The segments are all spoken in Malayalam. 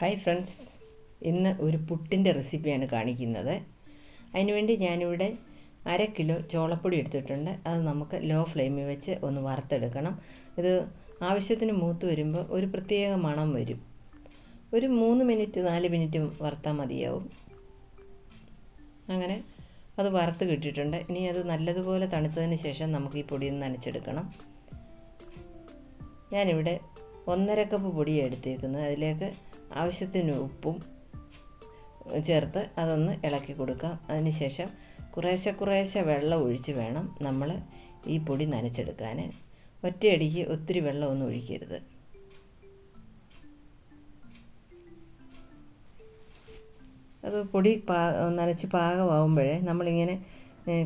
ഹായ് ഫ്രണ്ട്സ് ഇന്ന് ഒരു പുട്ടിന്റെ റെസിപ്പിയാണ് കാണിക്കുന്നത്. അതിനുവേണ്ടി ഞാനിവിടെ അര കിലോ ചോളപ്പൊടി എടുത്തിട്ടുണ്ട്. അത് നമുക്ക് ലോ ഫ്ലെയിമിൽ വെച്ച് ഒന്ന് വറുത്തെടുക്കണം. ഇത് ആവശ്യത്തിന് മൂത്ത് വരുമ്പോൾ ഒരു പ്രത്യേക മണം വരും. ഒരു മൂന്ന് മിനിറ്റ് നാല് മിനിറ്റ് വറുത്താൽ മതിയാവും. അങ്ങനെ അത് വറുത്ത് കിട്ടിയിട്ടുണ്ട്. ഇനി അത് നല്ലതുപോലെ തണുത്തതിന് ശേഷം നമുക്ക് ഈ പൊടിയിൽ നിന്ന് നനച്ചെടുക്കണം. ഞാനിവിടെ ഒന്നര കപ്പ് പൊടിയാണ് എടുത്തേക്കുന്നത്. അതിലേക്ക് ആവശ്യത്തിന് ഉപ്പും ചേർത്ത് അതൊന്ന് ഇളക്കി കൊടുക്കാം. അതിനുശേഷം കുറേശ്ശെ കുറേശ്ശെ വെള്ളം ഒഴിച്ച് വേണം നമ്മൾ ഈ പൊടി നനച്ചെടുക്കാൻ ഒറ്റയടിക്ക് ഒത്തിരി വെള്ളമൊന്നും ഒഴിക്കരുത്. അത് പൊടി പാ നനച്ച് പാകമാകുമ്പോഴേ നമ്മളിങ്ങനെ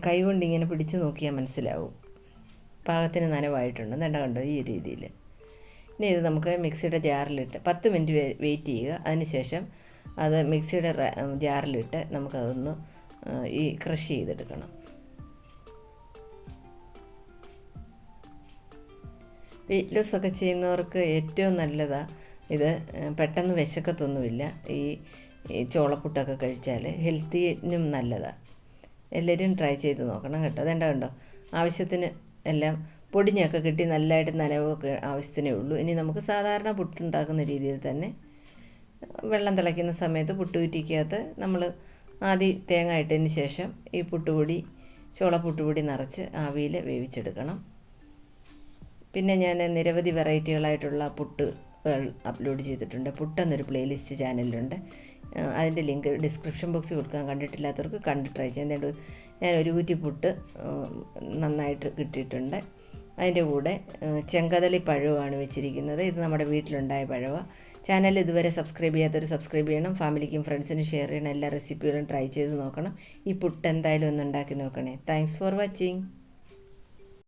കൈ കൊണ്ട് ഇങ്ങനെ പിടിച്ച് നോക്കിയാൽ മനസ്സിലാവും. പാകത്തിന് നനവായിട്ടുണ്ട്. എന്നിട്ട് കണ്ടോ ഈ രീതിയിൽ ഇനി ഇത് നമുക്ക് മിക്സിയുടെ ജാറിലിട്ട് പത്ത് മിനിറ്റ് വെയിറ്റ് ചെയ്യുക. അതിനുശേഷം അത് മിക്സിയുടെ ജാറിലിട്ട് നമുക്കതൊന്ന് ഈ ക്രഷ് ചെയ്തെടുക്കണം. വെയിറ്റ് ലോസ് ഒക്കെ ചെയ്യുന്നവർക്ക് ഏറ്റവും നല്ലതാണ് ഇത് പെട്ടെന്ന് വിശക്കത്തൊന്നുമില്ല. ഈ ചോളപ്പുട്ടൊക്കെ കഴിച്ചാൽ ഹെൽത്തിനും നല്ലതാണ് എല്ലാവരും ട്രൈ ചെയ്ത് നോക്കണം കേട്ടോ. അതെന്താ കണ്ടോ? ആവശ്യത്തിന് എല്ലാം പൊടിഞ്ഞൊക്കെ കിട്ടി നല്ലതായിട്ട് നനവൊക്കെ ആവശ്യത്തിനേ ഉള്ളൂ. ഇനി നമുക്ക് സാധാരണ പുട്ടുണ്ടാക്കുന്ന രീതിയിൽ തന്നെ വെള്ളം തിളയ്ക്കുന്ന സമയത്ത് പുട്ടുകുറ്റിക്കകത്ത് നമ്മൾ ആദ്യം തേങ്ങ ഇട്ടതിന് ശേഷം ഈ പുട്ടുപൊടി ചോള പുട്ടുപൊടി നിറച്ച് ആവിയിൽ വേവിച്ചെടുക്കണം. പിന്നെ ഞാൻ നിരവധി വെറൈറ്റികളായിട്ടുള്ള പുട്ട് അപ്ലോഡ് ചെയ്തിട്ടുണ്ട്. പുട്ടെന്നൊരു പ്ലേലിസ്റ്റ് ചാനലിലുണ്ട്. അതിന്റെ ലിങ്ക് ഡിസ്ക്രിപ്ഷൻ ബോക്സിൽ കൊടുക്കാൻ കണ്ടിട്ടില്ലാത്തവർക്ക് കണ്ട് ട്രൈ ചെയ്യാൻ ഞാൻ ഒരു കുറ്റി പുട്ട് നന്നായിട്ട് കിട്ടിയിട്ടുണ്ട്. അതിന്റെ കൂടെ ചെങ്കതളി പഴുവാണ് വെച്ചിരിക്കുന്നത്. ഇത് നമ്മുടെ വീട്ടിലുണ്ടായ പഴവാണ് ചാനൽ ഇതുവരെ സബ്സ്ക്രൈബ് ചെയ്യാത്തവർ സബ്സ്ക്രൈബ് ചെയ്യണം. ഫാമിലിക്കും ഫ്രണ്ട്സിനും ഷെയർ ചെയ്യണം. എല്ലാ റെസിപ്പികളും ട്രൈ ചെയ്ത് നോക്കണം. ഈ പുട്ട് എന്തായാലും ഒന്ന് ഉണ്ടാക്കി നോക്കണേ. Thanks for watching